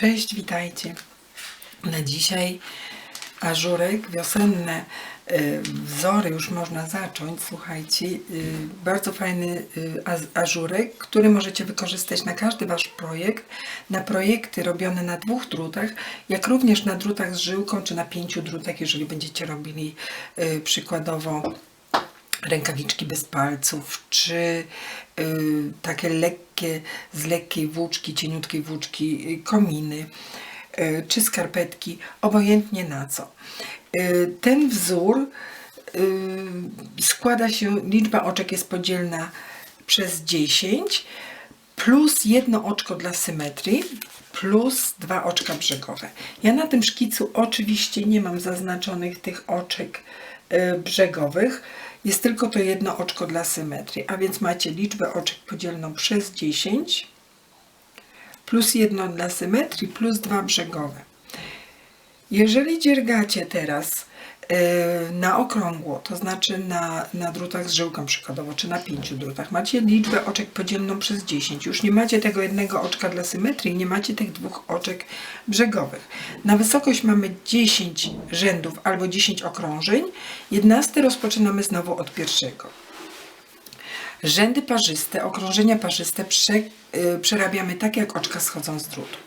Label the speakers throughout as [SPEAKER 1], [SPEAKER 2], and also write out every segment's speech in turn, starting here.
[SPEAKER 1] Cześć, witajcie. Na dzisiaj ażurek, wiosenne y, wzory już można zacząć. Słuchajcie, y, bardzo fajny y, ażurek, który możecie wykorzystać na każdy wasz projekt, na projekty robione na dwóch drutach, jak również na drutach z żyłką, czy na pięciu drutach, jeżeli będziecie robili przykładowo rękawiczki bez palców, czy y, takie lekkie, z lekkiej włóczki, cieniutkiej włóczki, y, kominy, y, czy skarpetki, obojętnie na co. Y, ten wzór y, składa się, liczba oczek jest podzielna przez 10, plus jedno oczko dla symetrii, plus dwa oczka brzegowe. Ja na tym szkicu oczywiście nie mam zaznaczonych tych oczek y, brzegowych, jest tylko to jedno oczko dla symetrii, a więc macie liczbę oczek podzielną przez 10, plus jedno dla symetrii, plus dwa brzegowe. Jeżeli dziergacie teraz na okrągło, to znaczy na, na drutach z żyłką przykładowo, czy na pięciu drutach, macie liczbę oczek podzielną przez 10. Już nie macie tego jednego oczka dla symetrii, nie macie tych dwóch oczek brzegowych. Na wysokość mamy 10 rzędów albo 10 okrążeń. 11 rozpoczynamy znowu od pierwszego. Rzędy parzyste, okrążenia parzyste prze, y, przerabiamy tak, jak oczka schodzą z drutu.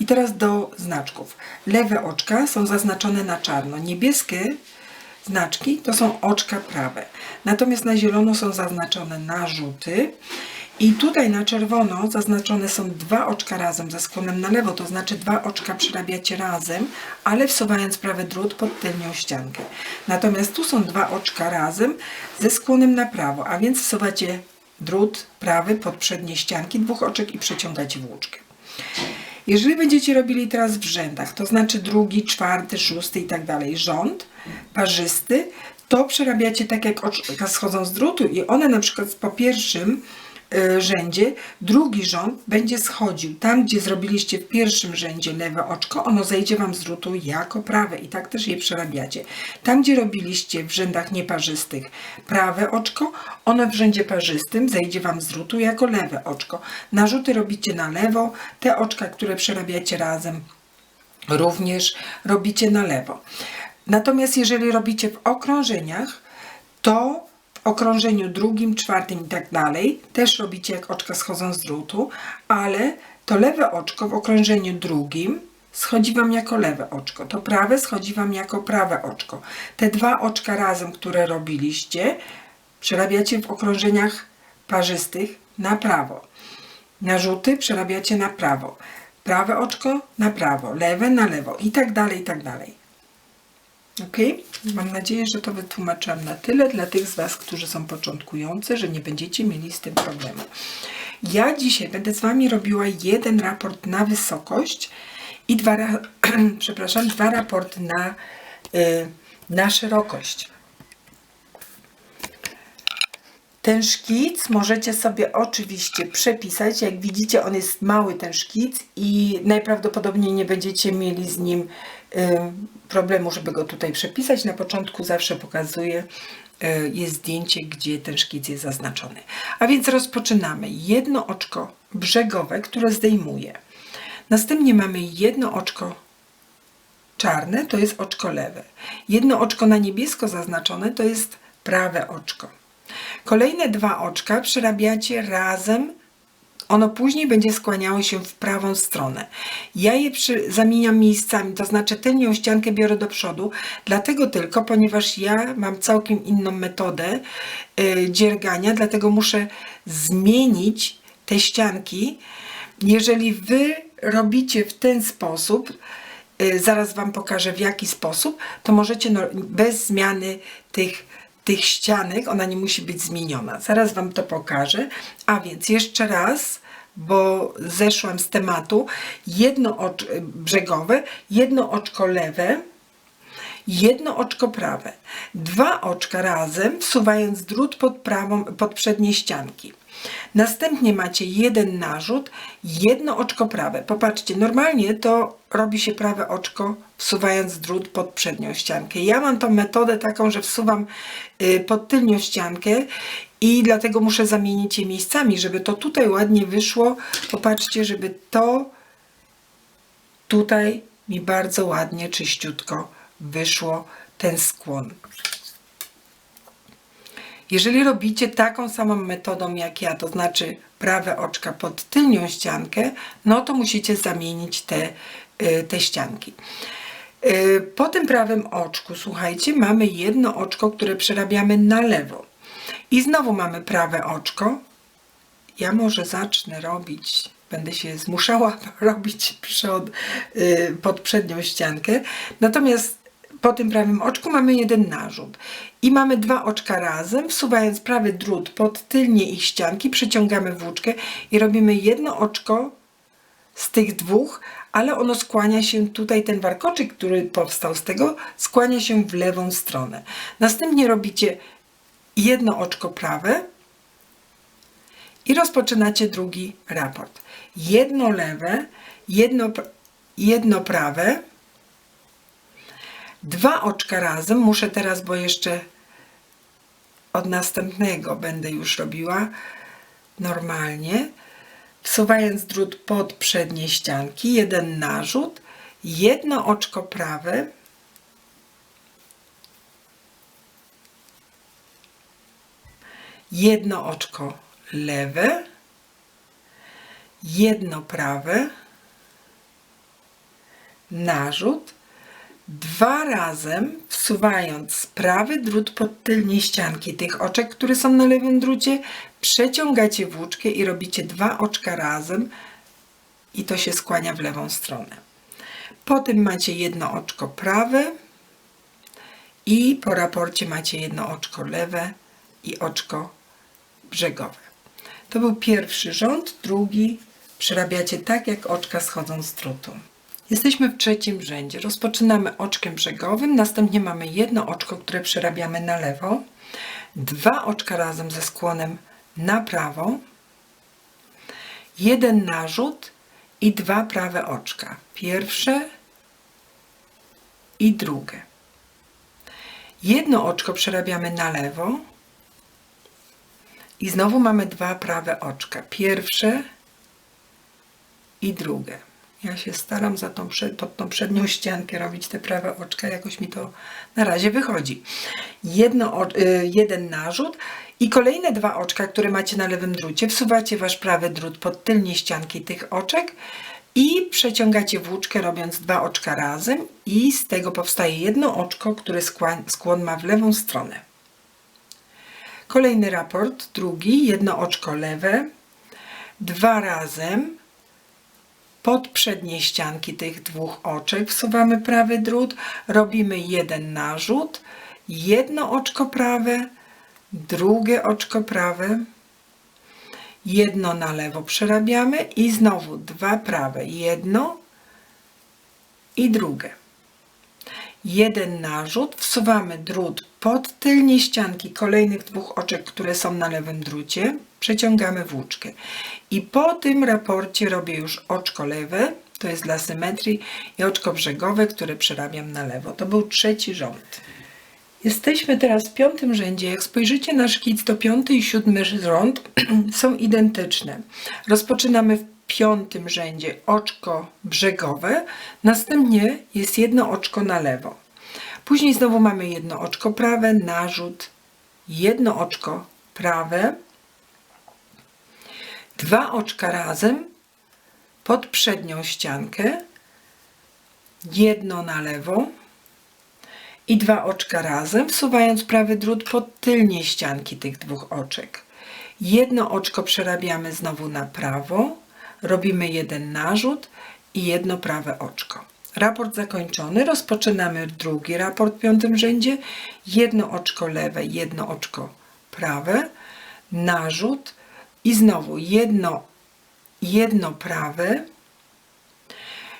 [SPEAKER 1] I teraz do znaczków. Lewe oczka są zaznaczone na czarno. Niebieskie znaczki to są oczka prawe. Natomiast na zielono są zaznaczone narzuty. I tutaj na czerwono zaznaczone są dwa oczka razem ze skłonem na lewo, to znaczy dwa oczka przerabiacie razem, ale wsuwając prawy drut pod tylnią ściankę. Natomiast tu są dwa oczka razem ze skłonem na prawo, a więc wsuwacie drut prawy pod przednie ścianki dwóch oczek i przeciągacie włóczkę. Jeżeli będziecie robili teraz w rzędach, to znaczy drugi, czwarty, szósty i tak dalej, rząd parzysty, to przerabiacie tak jak oczka schodzą z drutu i one na przykład po pierwszym rzędzie, drugi rząd będzie schodził. Tam, gdzie zrobiliście w pierwszym rzędzie lewe oczko, ono zejdzie Wam z drutu jako prawe i tak też je przerabiacie. Tam, gdzie robiliście w rzędach nieparzystych prawe oczko, ono w rzędzie parzystym zejdzie Wam z drutu jako lewe oczko. Narzuty robicie na lewo, te oczka, które przerabiacie razem, również robicie na lewo. Natomiast jeżeli robicie w okrążeniach, to okrążeniu drugim, czwartym i tak dalej też robicie jak oczka schodzą z drutu, ale to lewe oczko w okrążeniu drugim schodzi Wam jako lewe oczko, to prawe schodzi Wam jako prawe oczko. Te dwa oczka razem, które robiliście, przerabiacie w okrążeniach parzystych na prawo. Narzuty przerabiacie na prawo. Prawe oczko na prawo, lewe na lewo i tak dalej, i tak dalej. Ok? Mam nadzieję, że to wytłumaczyłam na tyle dla tych z Was, którzy są początkujący, że nie będziecie mieli z tym problemu. Ja dzisiaj będę z Wami robiła jeden raport na wysokość i dwa, ra- przepraszam, dwa raporty na, y, na szerokość. Ten szkic możecie sobie oczywiście przepisać. Jak widzicie, on jest mały, ten szkic, i najprawdopodobniej nie będziecie mieli z nim problemu, żeby go tutaj przepisać. Na początku zawsze pokazuję, y, jest zdjęcie, gdzie ten szkic jest zaznaczony. A więc rozpoczynamy. Jedno oczko brzegowe, które zdejmuję. Następnie mamy jedno oczko czarne, to jest oczko lewe. Jedno oczko na niebiesko zaznaczone to jest prawe oczko. Kolejne dwa oczka przerabiacie razem. Ono później będzie skłaniało się w prawą stronę. Ja je przy, zamieniam miejscami, to znaczy tylnią ściankę biorę do przodu, dlatego tylko, ponieważ ja mam całkiem inną metodę y, dziergania, dlatego muszę zmienić te ścianki. Jeżeli wy robicie w ten sposób, y, zaraz Wam pokażę w jaki sposób, to możecie no, bez zmiany tych, tych ścianek, ona nie musi być zmieniona. Zaraz Wam to pokażę. A więc jeszcze raz, bo zeszłam z tematu, jedno oczko brzegowe, jedno oczko lewe, jedno oczko prawe, dwa oczka razem, wsuwając drut pod, prawą, pod przednie ścianki. Następnie macie jeden narzut, jedno oczko prawe. Popatrzcie, normalnie to robi się prawe oczko wsuwając drut pod przednią ściankę. Ja mam tą metodę taką, że wsuwam y, pod tylnią ściankę i dlatego muszę zamienić je miejscami, żeby to tutaj ładnie wyszło. Popatrzcie, żeby to tutaj mi bardzo ładnie, czyściutko wyszło ten skłon. Jeżeli robicie taką samą metodą jak ja, to znaczy prawe oczka pod tylnią ściankę, no to musicie zamienić te, y, te ścianki. Y, Po tym prawym oczku, słuchajcie, mamy jedno oczko, które przerabiamy na lewo. I znowu mamy prawe oczko. Ja może zacznę robić, będę się zmuszała robić przod, y, pod przednią ściankę. Natomiast po tym prawym oczku mamy jeden narzut. I mamy dwa oczka razem, wsuwając prawy drut pod tylnie ich ścianki, przyciągamy włóczkę i robimy jedno oczko z tych dwóch, ale ono skłania się tutaj, ten warkoczyk, który powstał z tego, skłania się w lewą stronę. Następnie robicie jedno oczko prawe i rozpoczynacie drugi raport. Jedno lewe, jedno, jedno prawe, dwa oczka razem. Muszę teraz, bo jeszcze od następnego będę już robiła normalnie wsuwając drut pod przednie ścianki, jeden narzut, jedno oczko prawe, jedno oczko lewe, jedno prawe, narzut, dwa razem wsuwając prawy drut pod tylnie ścianki tych oczek, które są na lewym drucie, przeciągacie włóczkę i robicie dwa oczka razem i to się skłania w lewą stronę. Potem macie jedno oczko prawe i po raporcie macie jedno oczko lewe i oczko brzegowe. To był pierwszy rząd, drugi przerabiacie tak, jak oczka schodzą z drutu. Jesteśmy w trzecim rzędzie. Rozpoczynamy oczkiem brzegowym, następnie mamy jedno oczko, które przerabiamy na lewo, dwa oczka razem ze skłonem na prawo, jeden narzut i dwa prawe oczka. Pierwsze i drugie. Jedno oczko przerabiamy na lewo i znowu mamy dwa prawe oczka. Pierwsze i drugie. Ja się staram za tą, pod tą przednią ściankę robić te prawe oczka, jakoś mi to na razie wychodzi. Jedno, y, jeden narzut i kolejne dwa oczka, które macie na lewym drucie, wsuwacie wasz prawy drut pod tylnie ścianki tych oczek i przeciągacie włóczkę robiąc dwa oczka razem i z tego powstaje jedno oczko, które skła- skłon ma w lewą stronę. Kolejny raport, drugi, jedno oczko lewe, dwa razem pod przednie ścianki tych dwóch oczek wsuwamy prawy drut, robimy jeden narzut, jedno oczko prawe, drugie oczko prawe, jedno na lewo przerabiamy i znowu dwa prawe, jedno i drugie. Jeden narzut, wsuwamy drut pod tylnie ścianki kolejnych dwóch oczek, które są na lewym drucie, przeciągamy włóczkę. I po tym raporcie robię już oczko lewe, to jest dla symetrii, i oczko brzegowe, które przerabiam na lewo. To był trzeci rząd. Jesteśmy teraz w piątym rzędzie. Jak spojrzycie na szkic, to piąty i siódmy rząd są identyczne. Rozpoczynamy w piątym rzędzie oczko brzegowe, następnie jest jedno oczko na lewo. Później znowu mamy jedno oczko prawe, narzut, jedno oczko prawe, dwa oczka razem pod przednią ściankę, jedno na lewo, i dwa oczka razem, wsuwając prawy drut pod tylnie ścianki tych dwóch oczek. Jedno oczko przerabiamy znowu na prawo, robimy jeden narzut i jedno prawe oczko. Raport zakończony, rozpoczynamy drugi raport w piątym rzędzie. Jedno oczko lewe, jedno oczko prawe, narzut i znowu jedno, jedno prawe,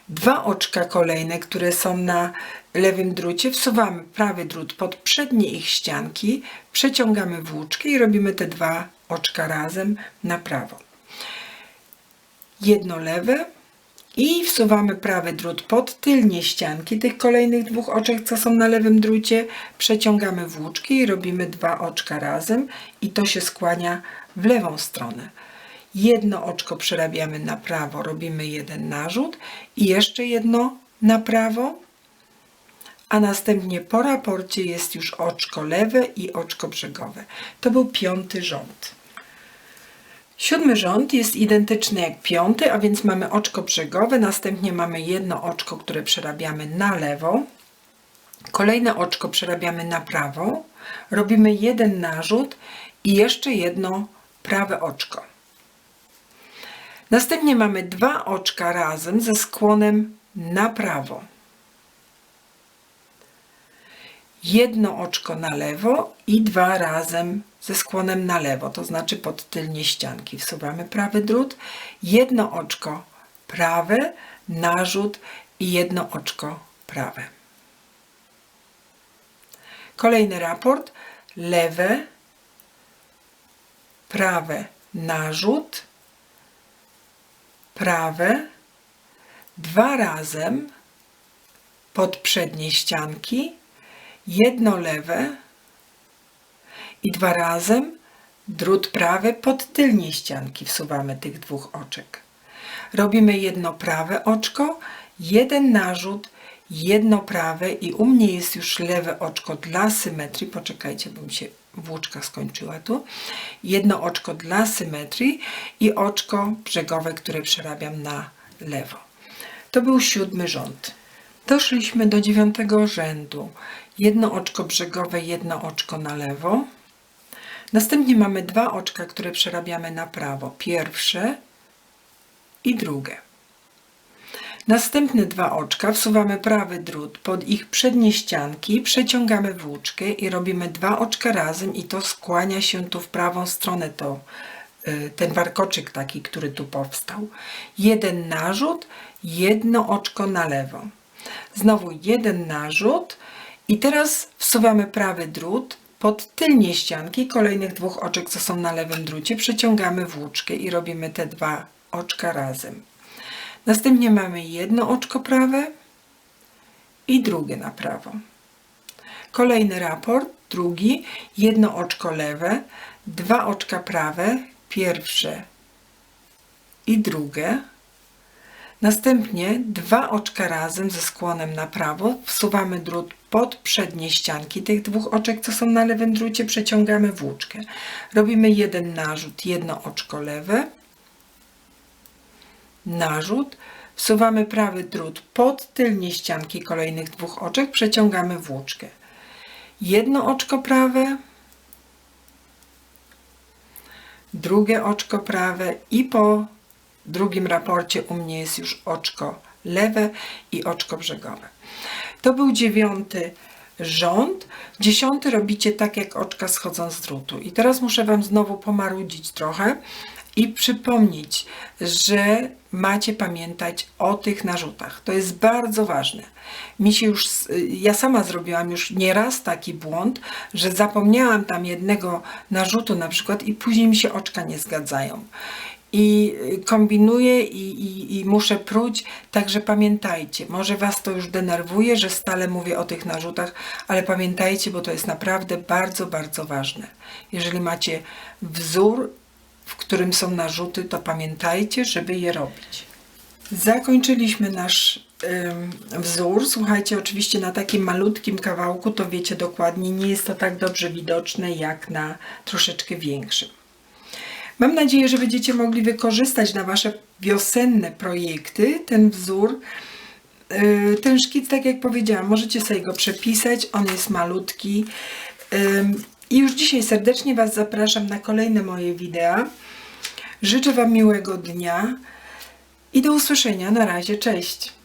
[SPEAKER 1] dwa oczka kolejne, które są na lewym drucie, wsuwamy prawy drut pod przednie ich ścianki, przeciągamy włóczkę i robimy te dwa oczka razem na prawo. Jedno lewe i wsuwamy prawy drut pod tylnie ścianki tych kolejnych dwóch oczek, co są na lewym drucie, przeciągamy włóczki i robimy dwa oczka razem i to się skłania w lewą stronę. jedno oczko przerabiamy na prawo, robimy jeden narzut i jeszcze jedno na prawo, a następnie po raporcie jest już oczko lewe i oczko brzegowe. To był piąty rząd. Siódmy rząd jest identyczny jak piąty, a więc mamy oczko brzegowe, następnie mamy jedno oczko, które przerabiamy na lewo, kolejne oczko przerabiamy na prawo, robimy jeden narzut i jeszcze jedno prawe oczko. Następnie mamy dwa oczka razem ze skłonem na prawo. Jedno oczko na lewo i dwa razem ze skłonem na lewo, to znaczy pod tylnie ścianki. Wsuwamy prawy drut, jedno oczko prawe, narzut i jedno oczko prawe. Kolejny raport. Lewe, prawe, narzut, prawe, dwa razem pod przednie ścianki, jedno lewe i dwa razem drut prawy pod tylnie ścianki wsuwamy tych dwóch oczek. Robimy jedno prawe oczko, jeden narzut, jedno prawe i u mnie jest już lewe oczko dla symetrii. Poczekajcie, bo mi się włóczka skończyła tu. Jedno oczko dla symetrii i oczko brzegowe, które przerabiam na lewo. To był siódmy rząd. Doszliśmy do dziewiątego rzędu. Jedno oczko brzegowe, jedno oczko na lewo. Następnie mamy dwa oczka, które przerabiamy na prawo. Pierwsze i drugie. Następne dwa oczka wsuwamy prawy drut pod ich przednie ścianki, przeciągamy włóczkę i robimy dwa oczka razem i to skłania się tu w prawą stronę to, y, ten warkoczyk taki, który tu powstał. Jeden narzut, jedno oczko na lewo. Znowu jeden narzut i teraz wsuwamy prawy drut pod tylnie ścianki kolejnych dwóch oczek, co są na lewym drucie, przeciągamy włóczkę i robimy te dwa oczka razem. Następnie mamy jedno oczko prawe i drugie na prawo. Kolejny raport, drugi, jedno oczko lewe, dwa oczka prawe, pierwsze i drugie. Następnie dwa oczka razem ze skłonem na prawo, wsuwamy drut pod przednie ścianki tych dwóch oczek, co są na lewym drucie, przeciągamy włóczkę. Robimy jeden narzut, jedno oczko lewe, narzut, wsuwamy prawy drut pod tylnie ścianki kolejnych dwóch oczek, przeciągamy włóczkę. Jedno oczko prawe, drugie oczko prawe i po drugim raporcie u mnie jest już oczko lewe i oczko brzegowe. To był dziewiąty rząd. Dziesiąty robicie tak, jak oczka schodzą z drutu. I teraz muszę Wam znowu pomarudzić trochę i przypomnieć, że macie pamiętać o tych narzutach. To jest bardzo ważne. Mi się już, ja sama zrobiłam już nieraz taki błąd, że zapomniałam tam jednego narzutu na przykład i później mi się oczka nie zgadzają i kombinuję i, i, i, muszę pruć, także pamiętajcie, może Was to już denerwuje, że stale mówię o tych narzutach, ale pamiętajcie, bo to jest naprawdę bardzo, bardzo ważne. Jeżeli macie wzór, w którym są narzuty, to pamiętajcie, żeby je robić. Zakończyliśmy nasz wzór. Słuchajcie, oczywiście na takim malutkim kawałku, to wiecie dokładnie, nie jest to tak dobrze widoczne jak na troszeczkę większym. Mam nadzieję, że będziecie mogli wykorzystać na Wasze wiosenne projekty ten wzór. Yy, ten szkic, tak jak powiedziałam, możecie sobie go przepisać, on jest malutki. I już dzisiaj serdecznie Was zapraszam na kolejne moje wideo. Życzę Wam miłego dnia i do usłyszenia. Na razie, cześć!